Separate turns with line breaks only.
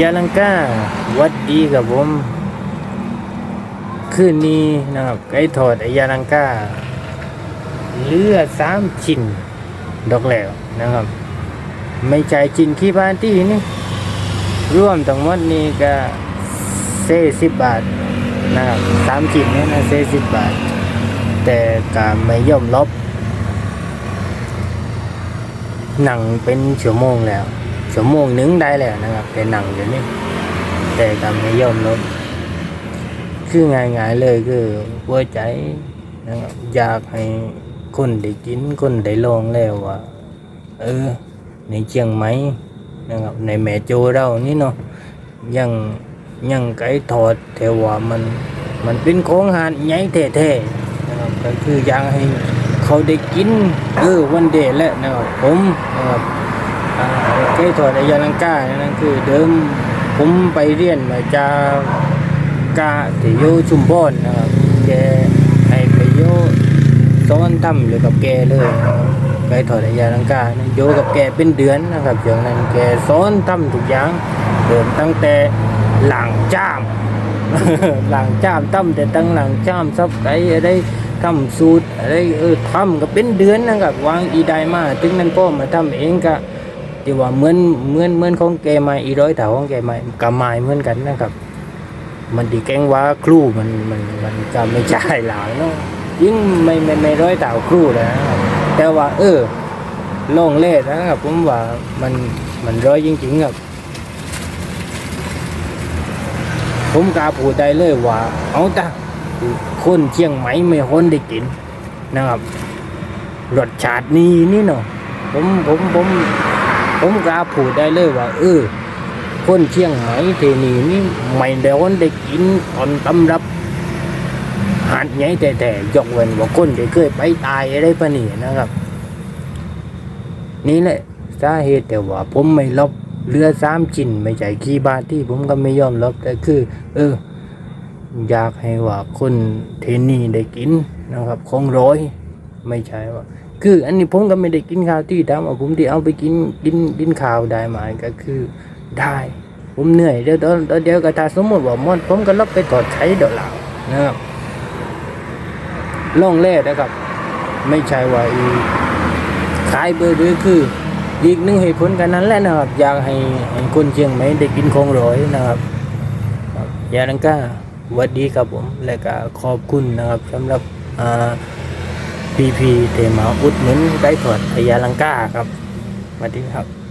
ยาลังกาวัดดีกับผมคืนนี้นะครับไก่ทอดไอยาลังกาเลือสามชิ้นดอกแล้วนะครับ ไม่ใช่ชิ้นขี้บ้านที่นี่ร่วมทั้งหมดนี้ก็เซสิบบาทนะครับสามชิ้นนี่นะเซสิบบาท แต่ก็ไม่ย่อมลบหนังเป็นชั่วโมงแล้ว ชั่วโมงหนึงได้แล้วนะครับ แต่หนังอยู่นี่แต่ก็ไม่ย่อมลดคือง่ายๆเลยคือหัวใจนะครับอยากให้คนได้กินคนได้ลองแล้วว่าเออ ในเชียงใหม่นะครับในแม่โจเรานี่เนาะยังยังไก่ทอดแต่ว่ามัน มันเป็นของหานใหญ่แท้ๆนะครับก็คืออยากให้เขาได้กินเออวันเดย์แหละนะครับผมนะครับ ไก่ทอดในยาลังกานั่นคือเดิมผมไปเรียนมาจากกาที่อยู่ชุมพรนะครับแกให้ไปอยู่ซ้อนทำอยู่กับแกเลยนะครับไปถอดไอยาลังกานะอยู่กับแกเป็นเดือนนะครับอย่างนั้นแกสอนทำทุกอย่างเดิมตั้งแต่หลังจ้ามหลังจ้ามตั้มแต่ตั้งหลังจ้ามซับไก่อะไรทำสูตรอะไรเออทำก็เป็นเดือนนะครับวางอีไดมาถึงนั้นพ่อมาทำเองก็ ที่ว่าเหมือนเหมือนเหมือนของแกมาอีร้อยเถาของแกมากับไม้เหมือนกันนะครับ มันดีแกงว่าครูมันมันมันก็ไม่ใช่หลายเนาะยิ่งไม่ไม่ไม่ร้อยเต่าครูนะแต่ว่า เออลองเล่นะครับผมว่ามันมันร้อยจริงๆครับผมก้าพูดได้เลยว่า เอาตาคนเชียงใหม่ไม่คนได้กินนะครับรสชาตินี้นี่เนาะผมผมผม ผมกล้าพูดได้เลยว่าเออคนเชียงใหม่ที่นี่นี่ไม่ได้คนได้กินตอนตำรับหาดใหญ่แต่แต่ยกเว้นว่าคนที่เคยไปตายอะไรปะนี่นะครับ นี่แหละสาเหตุแต่ว่า ผมไม่ลบเรือสามชิ้นไม่ใช่ขี้บาที่ผมก็ไม่ยอมลบแต่คือ เออ อยากให้ว่าคนเทนี่ได้กินนะครับของร้อย ไม่ใช่ว่า คือ อันนี้ผมก็ไม่ได้กินข้าวที่ทำว่าผมที่เอาไปกินกินกินข้าวได้ไหมก็คือได้ผมเหนื่อยเดี๋ยวเดี๋ยวเดี๋ยวก็ถ้าสมมติว่าหมดผมก็ลบไปถอดใช้เดี๋ยวหลังนะครับล่องแร่นะครับ ไม่ใช่ว่าขายเบอร์ด้วยคือ อีกหนึ่งเหตุผลกันนั้นแหละนะครับ อยากให้ให้คนเชียงใหม่ได้กินของร้อยนะครับครับยาลังกาหวัดดีครับผม และก็ขอบคุณนะครับสำหรับอ่า พีพีเทมาอุดหนุนไก่ถอดพยาลังกาครับสวัสดีครับ